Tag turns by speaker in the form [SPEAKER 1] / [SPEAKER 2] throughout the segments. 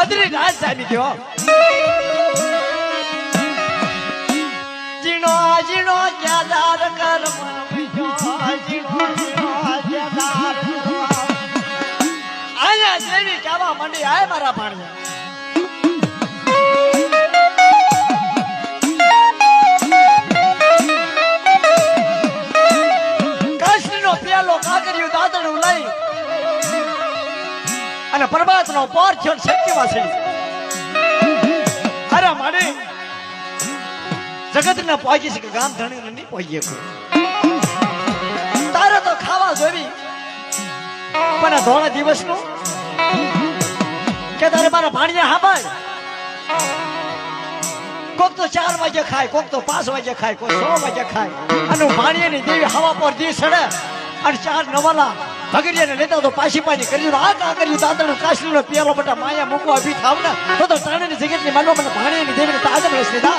[SPEAKER 1] મદની રાજધાની થયો જીણો જીણો જ્યાદાર કર્મ આયા દેવી કહેવા માંડી આય મારા ભાણિયા. અને પરમાત્મા પાર છે અરે માડે જગત ને પહોંચી શકે ગામ ધણીને નહીં પહોંચી તારે તો ખાવા જોવી. પણ ધોળા દિવસનું કે તારે મારા ભાણિયા હાંભળ. કોક તો ચાર વાગે ખાય, કોક તો પાંચ વાગે ખાય, કોક છ વાગે ખાય. અને ભાણિયાની દેવી હવા પર દી સડે અને ચાર નવાલા ભગરિયાને લેતા તો પાછી પાછી કરી આ કા કર્યું? દાદણ કાશ્મીરનો પિયાલો બટા માયા મૂકવા બી થાવ ને તો તો તાણેની જગતની માનવા મને ભાણિયાની દેવીને તાજમ લેશ લીધા.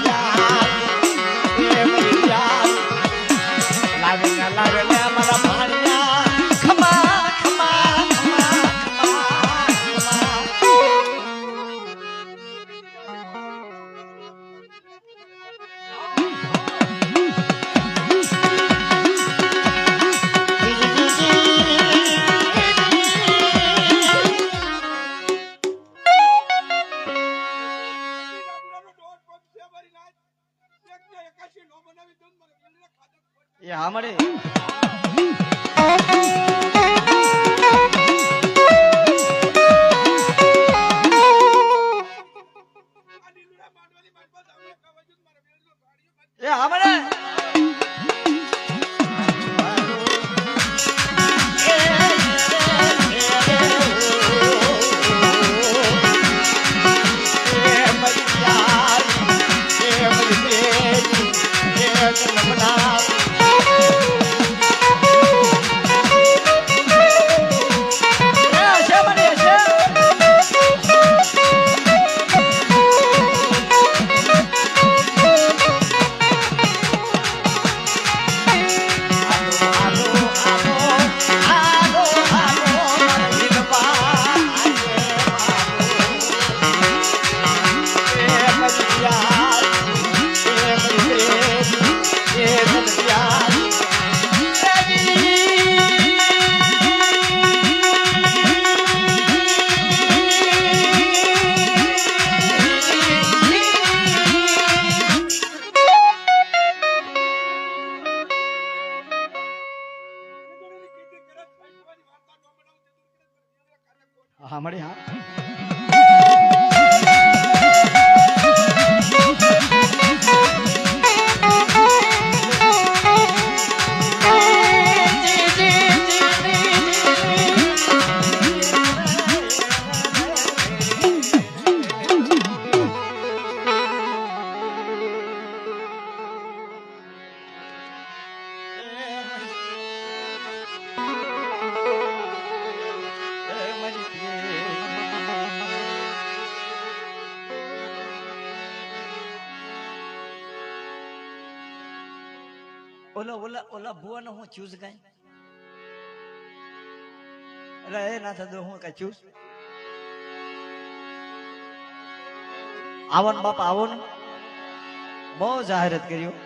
[SPEAKER 1] એ હા ઓલા ઓલા ભુવાનો હું ચૂઝ કઈ? એ ના થતો હું કઈ ચૂસ આવન બાપ આવન બહુ જાહેરાત કર્યું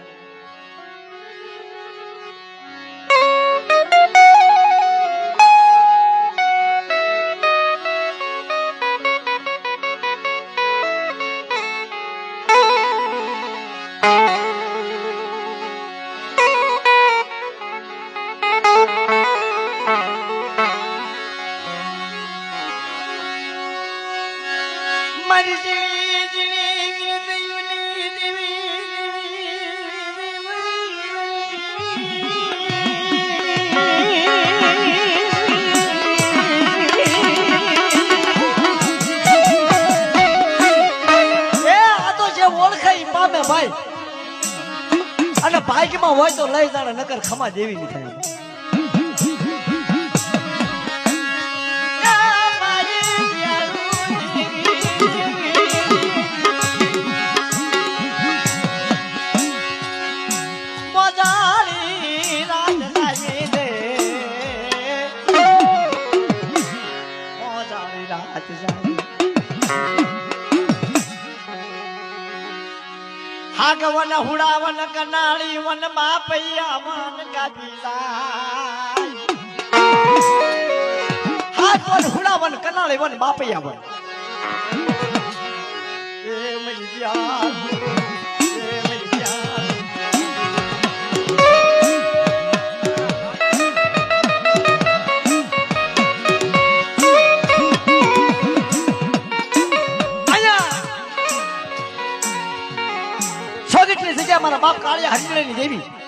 [SPEAKER 1] મારી જીણી આ તો જે ઓળખાય પામે ભાઈ. અને ભાગ્યમાં હોય તો લઈ જાણે, નકર ખમા દેવી ની થાય. હુડાવન કનાળી વન બાપૈયા વન ગાદી જાય. હુડા હુડાવન કનાળી વન બાપૈયા વન. એ મરી મારા બાપ કાળિયા હરિજનની દેવી મનરાજનો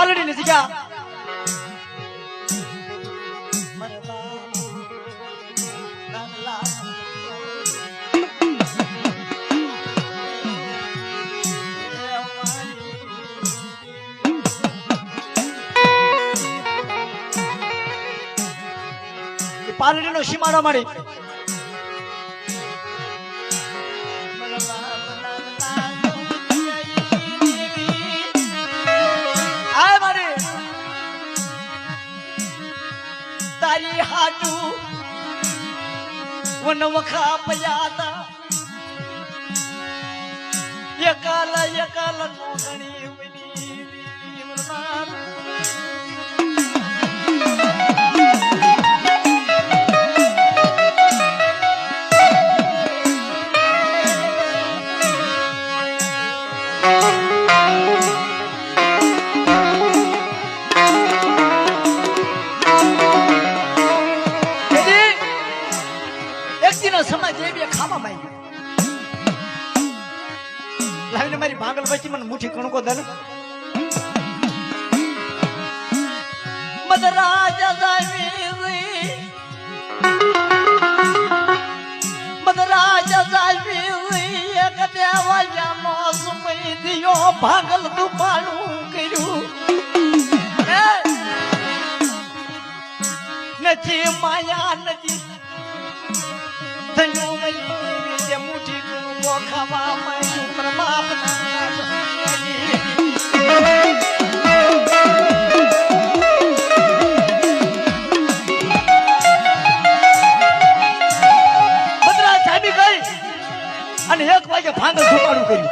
[SPEAKER 1] પાલડીની જગ્યા પાલડીનો સીમાડો મારી આય તારી હાટુ વન વખા પયાતા એકાલ એકાલ એક દિનો સમય દેવીએ ખાવા માંગ્યો લાવીને મારી ભાગલ વચ્ચે મને મુઠી કણકો દે ને મદરાજ જાવી મદરાજ જાવી એક દેવાયાનો સમય દિયો ભાગલ દુપાડું કર્યું. નથી માયા, નથી. અને એક વાગે ભાંગલ ઠુકાણું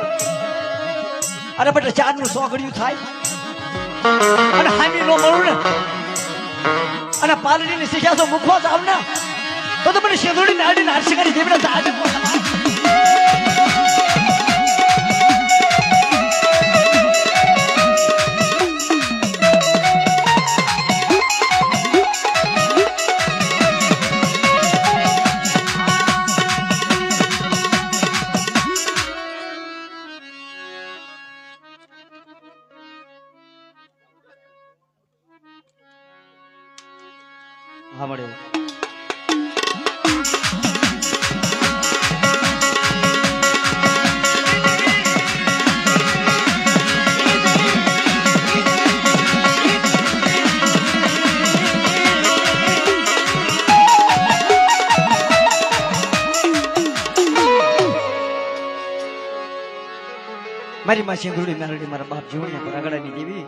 [SPEAKER 1] અરે બટ ચારનું. સોગડિયું થાય અને હામી નો મળું ને અને પાલડી ની શીખ્યા તો મૂકવા જ આવના તો તો મને શેદોડી નાડી નારસી મારી માં સિંગરુડી મેલડી મારા બાપ જીવણિયા પર આગળની દેવી.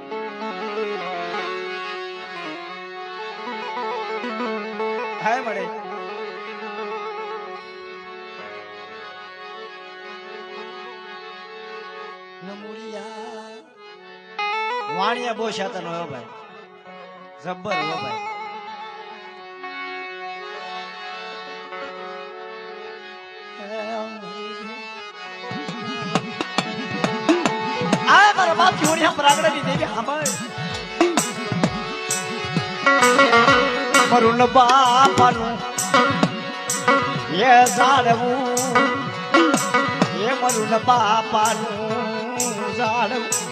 [SPEAKER 1] હાય મળે. વાણિયા બહુ શાતન હોય ભાઈ. જબ્બર હો ભાઈ. આ મારા બાપ જીવણિયા પર આગળની દેવી સાંભળ મરુણ બાપાનું એ જાણવું. એ મરુણ બાપાનું જાણવું.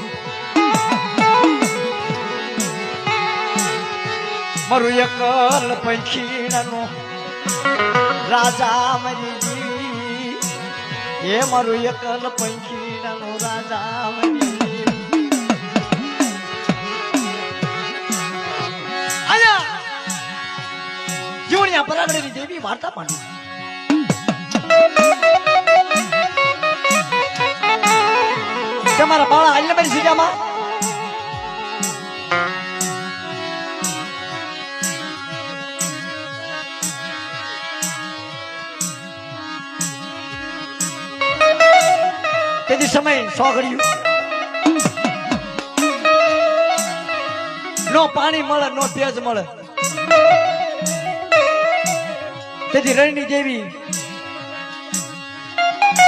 [SPEAKER 1] મારું એકલ પંખીણનો રાજા જીવી એ મારું એકલ પંખીણનો રાજા મરી પરાગડેની દેવી વાર્તા પણ તમારા બાળા આલ્યા મારી તેથી સમય સોગડ્યું. નો પાણી મળે, નો તેજ મળે. તેથી રણની જેવી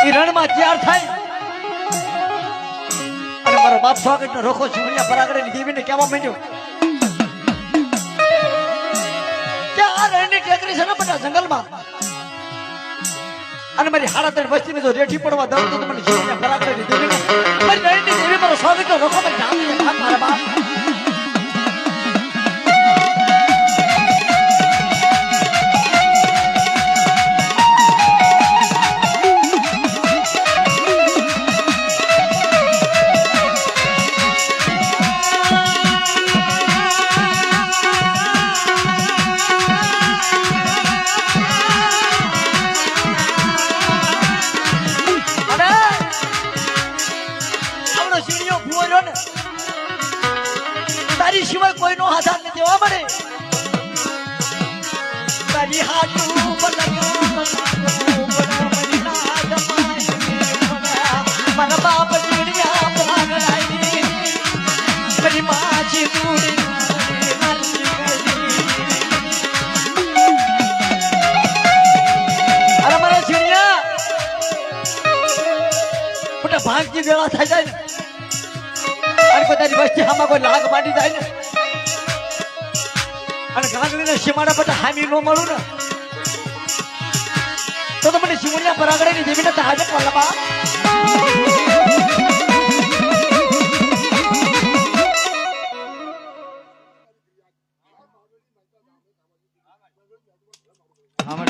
[SPEAKER 1] એ રણમાં તૈયાર થાય. અને મારો બાપ સ્વાગત નો રોખો ચૂંટણી પરાગડે ની દેવીને કહેવા માંડ્યો, કે આ રણની ટેકરી છે ને બધા જંગલમાં? અને મારી હાડા ત્રણ વસ્તીને જો રેઠી પડવા દઉં તો મને પરાગડે ની રણની સ્વાગત નો મારા બાપ. ભાગની વેળા થઈ જાય ને. અને પોતાની વસ્તી આમાં કોઈ લાગ માંડી જાય ને. અને ગાંધીને સીમાડા પર હામી ન મળું ને. તો તો મને શિવણિયા પરાગડે ની તો હાજર પલ્લબા আমার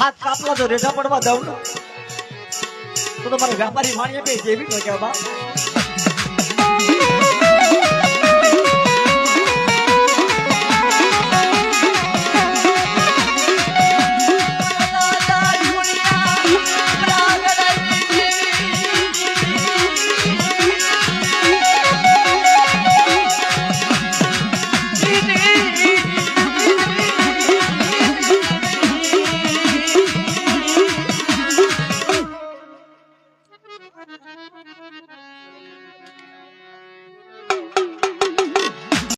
[SPEAKER 1] હાથ કાપલા તો રેઢા પડવા દઉં તો તમારે વ્યાપારી માણીએ કઈ જેવી ન કહેવા